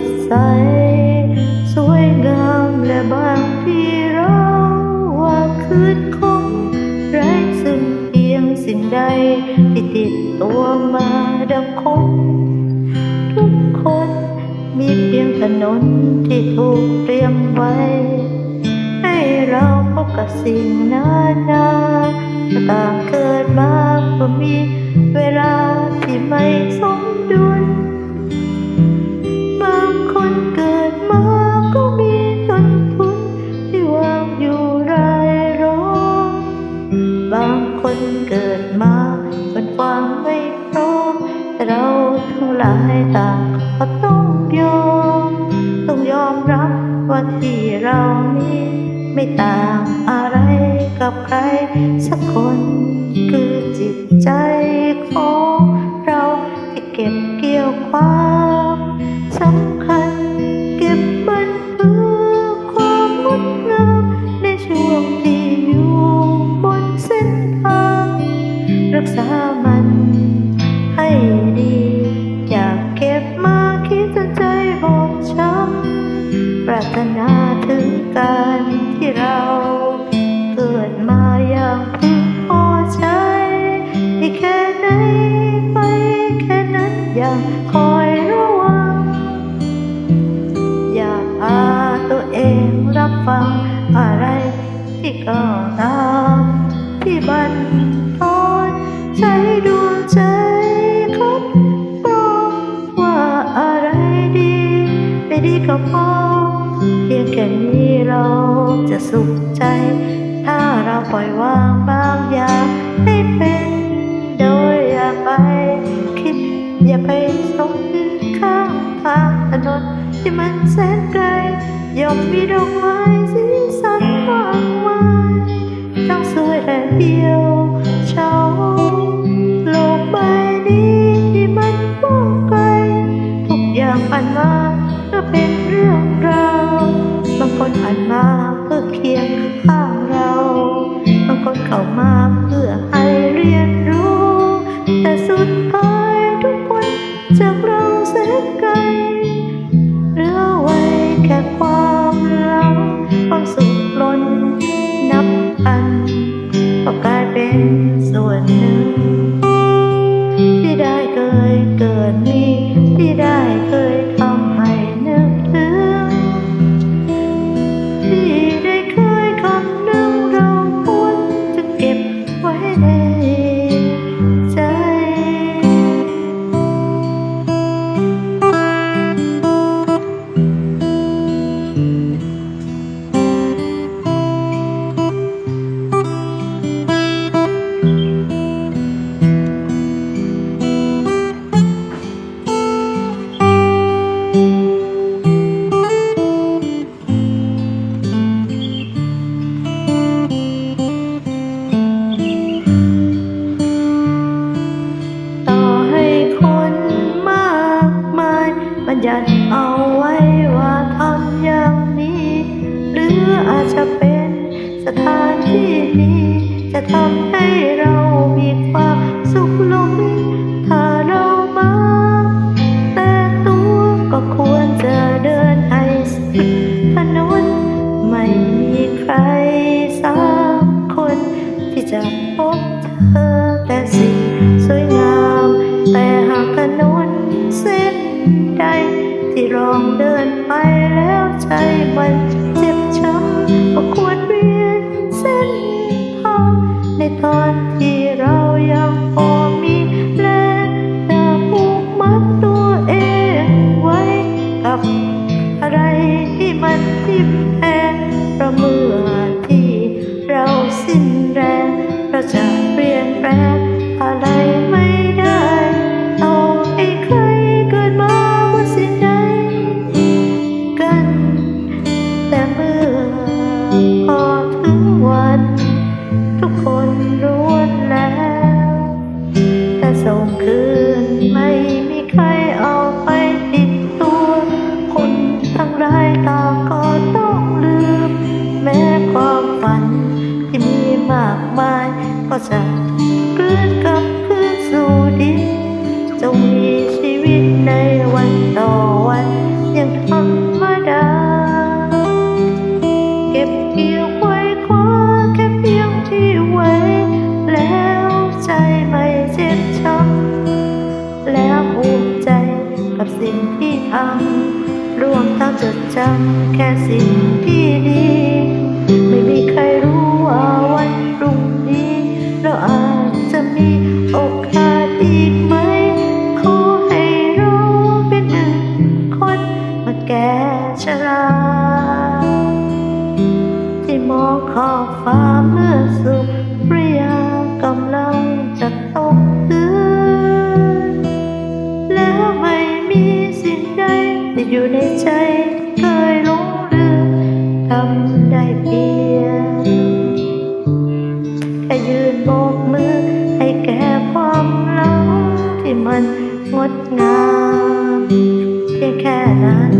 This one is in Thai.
ดใส สวยงามและบางที่เราว่าคืนคงไร้ซึ่งเพียงสิ่งใดที่ติดตัวมาดังคง ทุกคนมีเพียงถนนที่ถูกเตรียมไว้ ให้เราพบกับสิ่งนานาต่างเกิดมา คนเกิดมาบนความไม่พร้อมแต่เราทั้งหลายต่างก็ต้องยอม ต้องยอมรับว่าที่เรานี้ไม่ต่างอะไรกับใคร สักคนคือจิตใจของเราที่เก็บเกี่ยวความ รารถนาถึงการที่เราเกิดมาอย่างพึงพอใจที่แค่ไหนไปแค่นั้นอย่างคอยระวัง อย่าพาตัวเองรับฟังอะไรที่ก็ตามที่บัน ที่มันแสนไกลย่อมมีดอกไม้สีสันมากมายทั้งสวยและเดียวเช้าโลกใบนี้ที่มันกว้างไกลทุกอย่างผ่านมาเพื่อเป็นเรื่องราวบางคนผ่านมาเพื่อเคียงข้างเรา บางคนเข้ามาเพื่อ ว้แสถานที่นี้ จะทำให้เรามีความสุขลงถ้าเรามา แต่ตัวก็ควรจะเดินให้สุดถนนไม่มีใครสักคน ที่จะพบเธอแต่สิ่งสวยงาม แต่หากถนนเส้นใด ที่ลองเดินไปแล้วใจมัน ตอนากมายก็จะกลืนกับคืนสู่ดินจงมีชีวิตในวันต่อวันยังธรรมดา เก็บเกี่ยวไว้ขอแค่เพียงที่ไว้ แล้วใจไม่เจ็บช้ำแล้วภูมิใจกับสิ่งที่ทำรวมทั้งจดจำแค่สิ่งที่ดี ฟ้าเมื่อสุริยากำลังจะตกดินแล้วไม่มีสิ่งใดติดอยู่ในใจเคยหลงลืมทำได้เพียงแค่ยืนโบกมือให้แก่ความหลังที่มันงดงามเพียงแค่นั้น